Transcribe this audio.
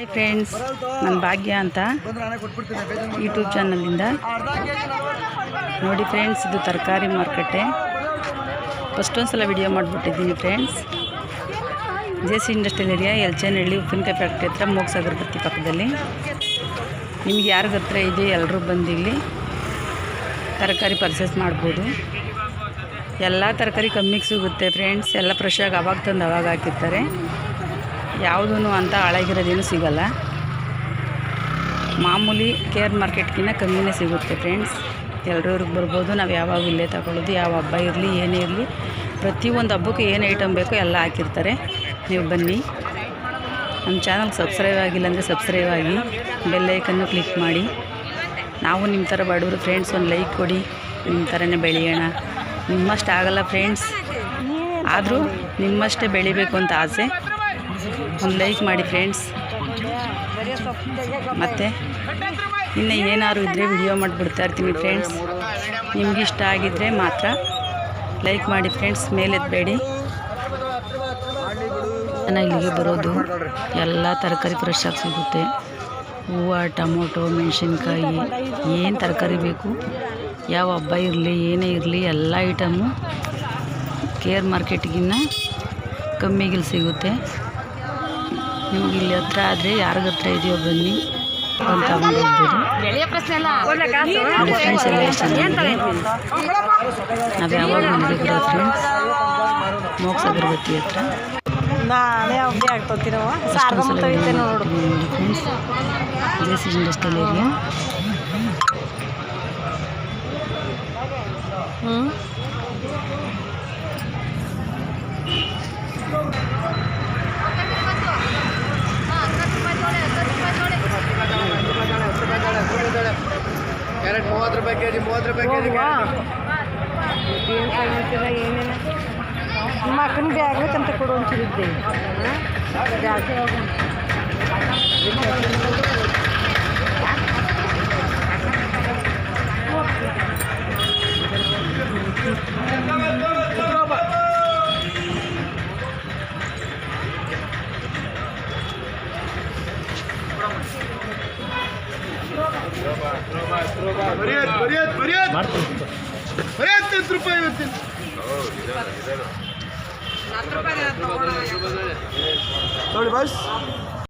Hi friends ನನ್ನ ಭಾಗ್ಯ ಅಂತ YouTube ಚಾನಲಿಂದ ನೋಡಿ ಫ್ರೆಂಡ್ಸ್, ಇದು ತರಕಾರಿ ಮಾರುಕಟ್ಟೆ ಫಸ್ಟ್ ಒಂದು ಸಲ video ಮಾಡಿಬಿಟ್ಟಿದ್ದೀನಿ friends. J C industrial area Yelachenahalli, ಉಪ್ಪಿನಕಾಯಿ ಫ್ಯಾಕ್ಟ್ರಿ ಹತ್ರ ಮೋಗ್ಸ್ ಅಗರಬತ್ತಿ ಪಕ್ಕದಲ್ಲಿ. ನಿಮ್ಗೆ ಯಾರಿಗ ಹತ್ರ ಇದೆ ಎಲ್ಲರೂ ಬಂದಿಲ್ಲಿ ತರಕಾರಿ ಪರ್ಚೇಸ್ ಮಾಡ್ಬೋದು. ಎಲ್ಲ ತರಕಾರಿ ಕಮ್ಮಿಗೆ ಸಿಗುತ್ತೆ ಫ್ರೆಂಡ್ಸ್. ಎಲ್ಲ ಫ್ರೆಶಾಗಿ ಅವಾಗ ತಂದು ಅವಾಗ ಹಾಕಿರ್ತಾರೆ. ಯಾವುದೂ ಅಂತ ಹಾಳಾಗಿರೋದೇನು ಸಿಗಲ್ಲ. ಮಾಮೂಲಿ ಕೇರ್ ಮಾರ್ಕೆಟ್ಗಿಂತ ಕಮ್ಮಿನೇ ಸಿಗುತ್ತೆ ಫ್ರೆಂಡ್ಸ್. ಎಲ್ಲರೂ ಬರ್ಬೋದು, ನಾವು ಯಾವಾಗ ಇಲ್ಲೇ ತಗೊಳ್ಳೋದು, ಯಾವ ಹಬ್ಬ ಇರಲಿ, ಏನೇ ಇರಲಿ, ಪ್ರತಿಯೊಂದು ಹಬ್ಬಕ್ಕೂ ಏನು ಐಟಮ್ ಬೇಕೋ ಎಲ್ಲ ಹಾಕಿರ್ತಾರೆ. ನೀವು ಬನ್ನಿ. ನಮ್ಮ ಚಾನಲ್ ಸಬ್ಸ್ಕ್ರೈಬ್ ಆಗಿಲ್ಲ ಅಂದರೆ ಸಬ್ಸ್ಕ್ರೈಬ್ ಆಗಿ ಬೆಲ್ಲೈಕನ್ನು ಕ್ಲಿಕ್ ಮಾಡಿ. ನಾವು ನಿಮ್ಮ ಥರ ಬಡವರು ಫ್ರೆಂಡ್ಸ್ ಒಂದು ಲೈಕ್ ಕೊಡಿ ನಿಮ್ಮ ಥರನೇ ಬೆಳೆಯೋಣ. ನಿಮ್ಮಷ್ಟು ಆಗಲ್ಲ ಫ್ರೆಂಡ್ಸ್. ಆದರೂ ನಿಮ್ಮಷ್ಟೇ ಬೆಳಿಬೇಕು ಅಂತ ಆಸೆ. ಒಂದು ಲೈಕ್ ಮಾಡಿ ಫ್ರೆಂಡ್ಸ್. ಮತ್ತು ಇನ್ನು ಏನಾದ್ರು ಇದ್ದರೆ ವಿಡಿಯೋ ಮಾಡಿಬಿಡ್ತಾ ಇರ್ತೀನಿ ಫ್ರೆಂಡ್ಸ್. ನಿಮ್ಗೆ ಇಷ್ಟ ಆಗಿದ್ದರೆ ಮಾತ್ರ ಲೈಕ್ ಮಾಡಿ ಫ್ರೆಂಡ್ಸ್ ಮೇಲೆತ್ತಬೇಡಿ ನಾನು ಇಲ್ಲಿಗೆ ಬರೋದು ಎಲ್ಲ ತರಕಾರಿ ಫ್ರೆಶ್ ಆಗಿ ಸಿಗುತ್ತೆ. ಹೂವು, ಟೊಮೊಟೊ, ಮೆಣಸಿನ್ಕಾಯಿ, ಏನು ತರಕಾರಿ ಬೇಕು, ಯಾವ ಹಬ್ಬ ಇರಲಿ, ಏನೇ ಇರಲಿ, ಎಲ್ಲ ಐಟಮು ಕೇರ್ ಮಾರ್ಕೆಟ್ಗಿನ್ನ ಕಮ್ಮಿಗಿಲ್ಲಿ ಸಿಗುತ್ತೆ. ನಿಮ್ಗೆ ಇಲ್ಲಿ ಹತ್ರ ಆದರೆ ಯಾರಿಗ ಹತ್ರ ಇದೆಯೋ ಬನ್ನಿ ಅಂತ ನೋಡಿ ಫ್ರೆಂಡ್ಸ್ ಎಲ್ಲ ಎಷ್ಟು ನಾವು ಯಾವಾಗ ಬಂದಿದ್ದೀರ? ಫ್ರೆಂಡ್ಸ್ ಮೋಕ್ಸ್ ಅಗರಬತ್ತಿ ಹತ್ರ. ಜೆ ಸಿ ಇಂಡಸ್ಟ್ರಿಯಲ್ ಏರಿಯಾ ಹ್ಞೂ ಕ್ಯಾರೆಟ್ ಮೂವತ್ತು ರೂಪಾಯಿ ಕೆ ಜಿ ಮೂವತ್ತು ರೂಪಾಯಿ ಕೆ ಜಿ ಏನೇನು? ನಿಮ್ಮ ಅಕ್ಕನ ಬ್ಯಾಗ್ ಅಂತ ಕೊಡು ಅಂತಿದ್ದೆ ಜಾಸ್ತಿ ಹತ್ತು ರೂಪಾಯಿ ಇವತ್ತಿನ. ನೋಡಿ ಬಸ್